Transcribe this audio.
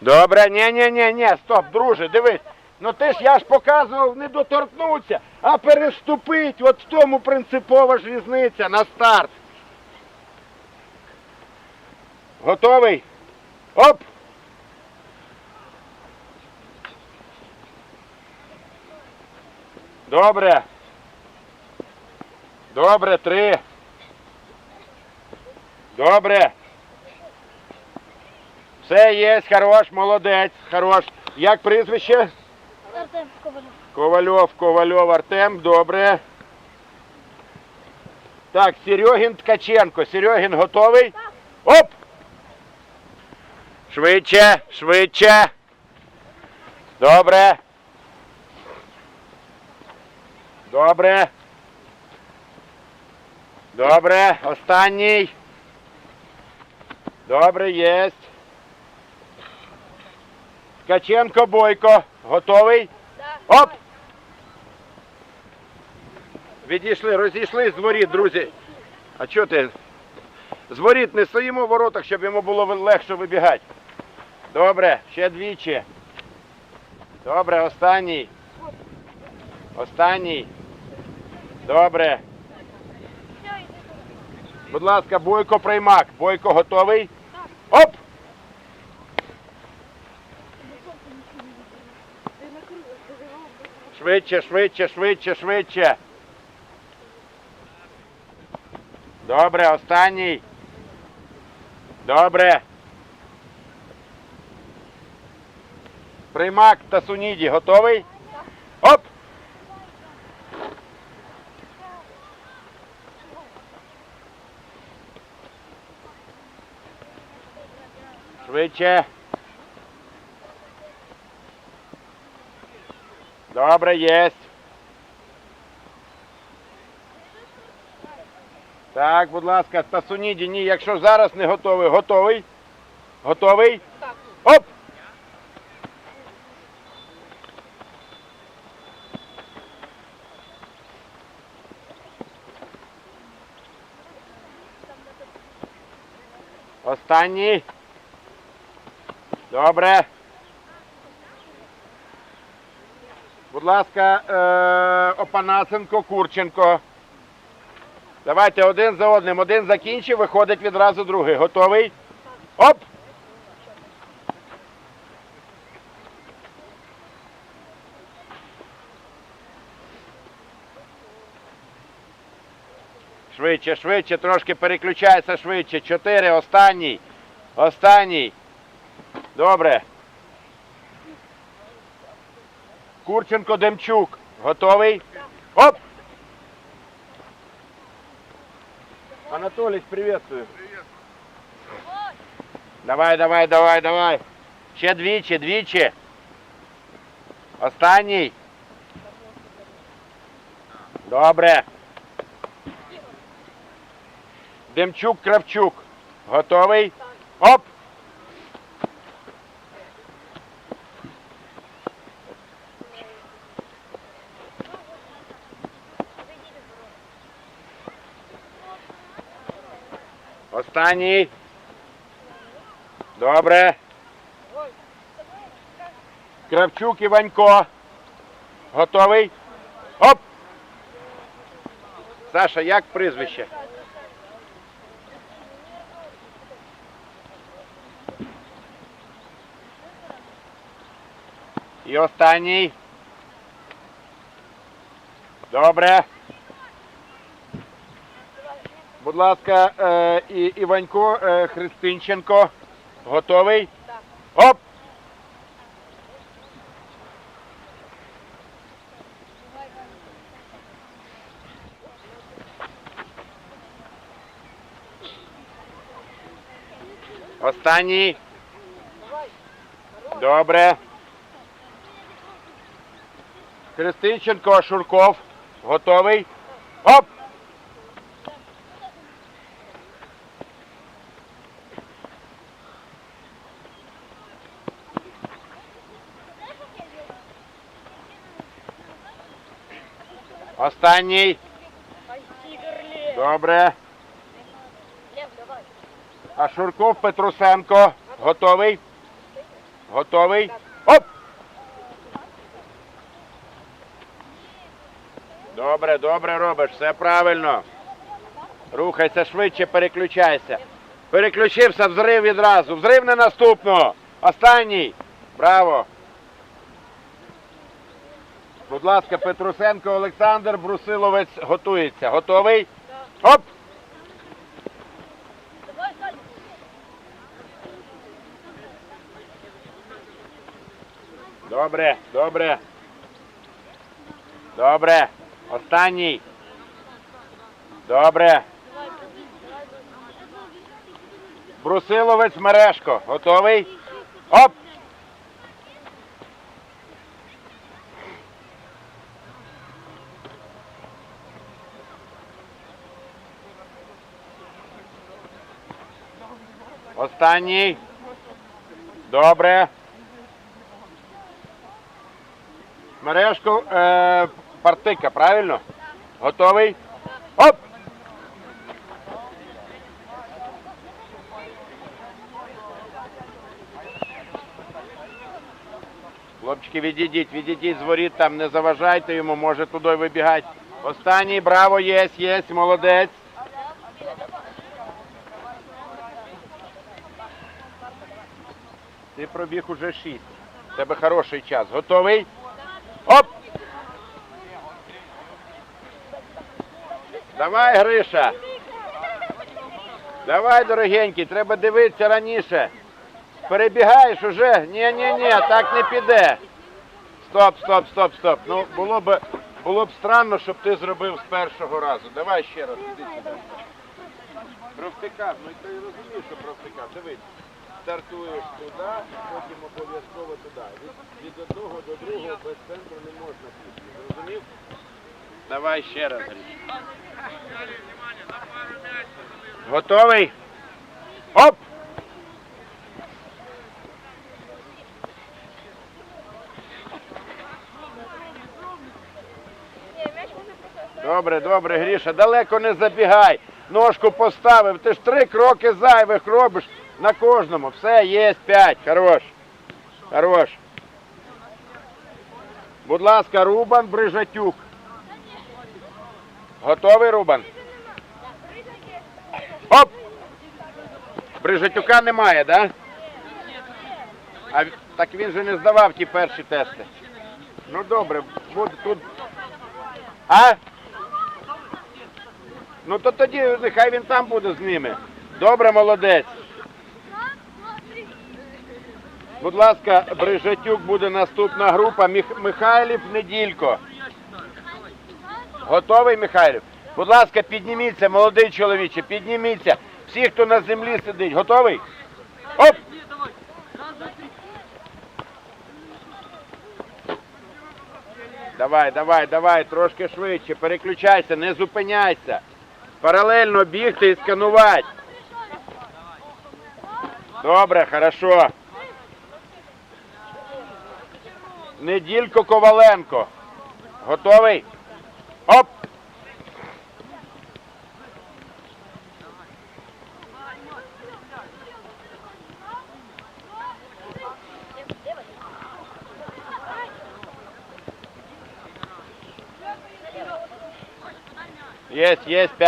Добре, ні, ні, ні, ні, стоп, друже, дивись. Ну ти ж я ж показував не доторкнутися, а переступить. От в тому принципова ж різниця на старт. Готовий? Оп! Добре. Добре, три. Добре. Все є, хорош, молодець, хорош. Як прізвище? Артем Ковалев. Ковальов, Ковальов, Артем, добре. Так, Серегін Ткаченко. Серегін готовий? Оп! Швидше, швидше. Добре. Добре. Добре. Останній. Добре, єсть. Ткаченко, Бойко. Готовий? Оп! Відійшли, розійшли з воріт, друзі. А чого ти? З воріт не стоїмо в воротах, щоб йому було легше вибігати. Добре, ще двічі. Добре, останній. Останній. Добре. Будь ласка, Бойко приймак. Бойко готовий? Оп! Швидше, швидше, швидше, швидше. Добре, останній. Добре. Приймак та Суніді готовий? Оп! Швидше. Добре, єсть. Так, будь ласка, Тасуніді, ні, якщо зараз не готовий, готовий? Готовий? Так. Оп! Останній. Добре. Будь ласка, е, Опанасенко, Курченко. Давайте один за одним. Один закінчив, виходить відразу другий. Готовий? Оп! Швидше, швидше, трошки переключайся швидше. Чотири, останній. Останній. Добре. Курченко Демчук. Готовий? Оп! Анатолий, приветствую. Давай, давай, давай, давай. Ще двічі, двічі. Останній. Добре. Демчук, Кравчук. Готовий? Оп! Останній. Добре. Кравчук Іванько. Готовий? Оп! Саша, як прізвище? І останній. Добре. Будь ласка, е, і, Іванько е, Христинченко. Готовий? Так. Оп! Останній. Добре. Христинченко, Шурков. Готовий? Оп! Останній. Добре. А Шурков Петрусенко. Готовий? Готовий? Оп! Добре, добре робиш, все правильно. Рухайся швидше, переключайся. Переключився, взрив відразу. Взрив на наступного. Останній. Браво. Будь ласка, Петрусенко Олександр, Брусиловець готується. Готовий? Оп! Добре, добре. Добре. Останній. Добре. Брусиловець Мерешко. Готовий? Оп! Останній. Добре. Мережку е, партика, правильно? Готовий? Оп! Хлопчики, відійдіть, відійдіть з воріт, там не заважайте йому, може туди вибігати. Останній, браво, єсть, єсть, молодець. Ти пробіг уже шість. У тебе хороший час. Готовий? Оп! Давай, Гриша. Давай, дорогенький, треба дивитися раніше. Перебігаєш уже? Ні, ні, ні, так не піде. Стоп, стоп, стоп, стоп. Ну, було б, було б странно, щоб ти зробив з першого разу. Давай ще раз, іди сюди. Провтикав, ну і ти розумієш, що провтикав. Дивись. Стартуєш туди, потім обов'язково туди. Від, від одного до другого без центру не можна піти. Зрозумів? Давай ще раз, Готовий? Оп! Добре, добре, Гріша, далеко не забігай. Ножку поставив. Ти ж три кроки зайвих робиш на кожному. Все, є п'ять. Хорош. Хорош. Будь ласка, Рубан Брижатюк. Готовий, Рубан? Оп! Брижатюка немає? Да? А так він же не здавав ті перші тести. Ну добре, буде тут. А? Ну то тоді нехай він там буде з ними. Добре, молодець. Будь ласка, Брижатюк буде наступна група. Михайлів Неділько. Готовий, Михайлів? Будь ласка, підніміться, молодий чоловіче, підніміться. Всі, хто на землі сидить, готовий? Оп! Давай, давай, давай, трошки швидше, переключайся, не зупиняйся. Паралельно бігти і сканувати. Добре, хорошо. Неділько Коваленко. Готовий? Оп! Есть, есть, пять.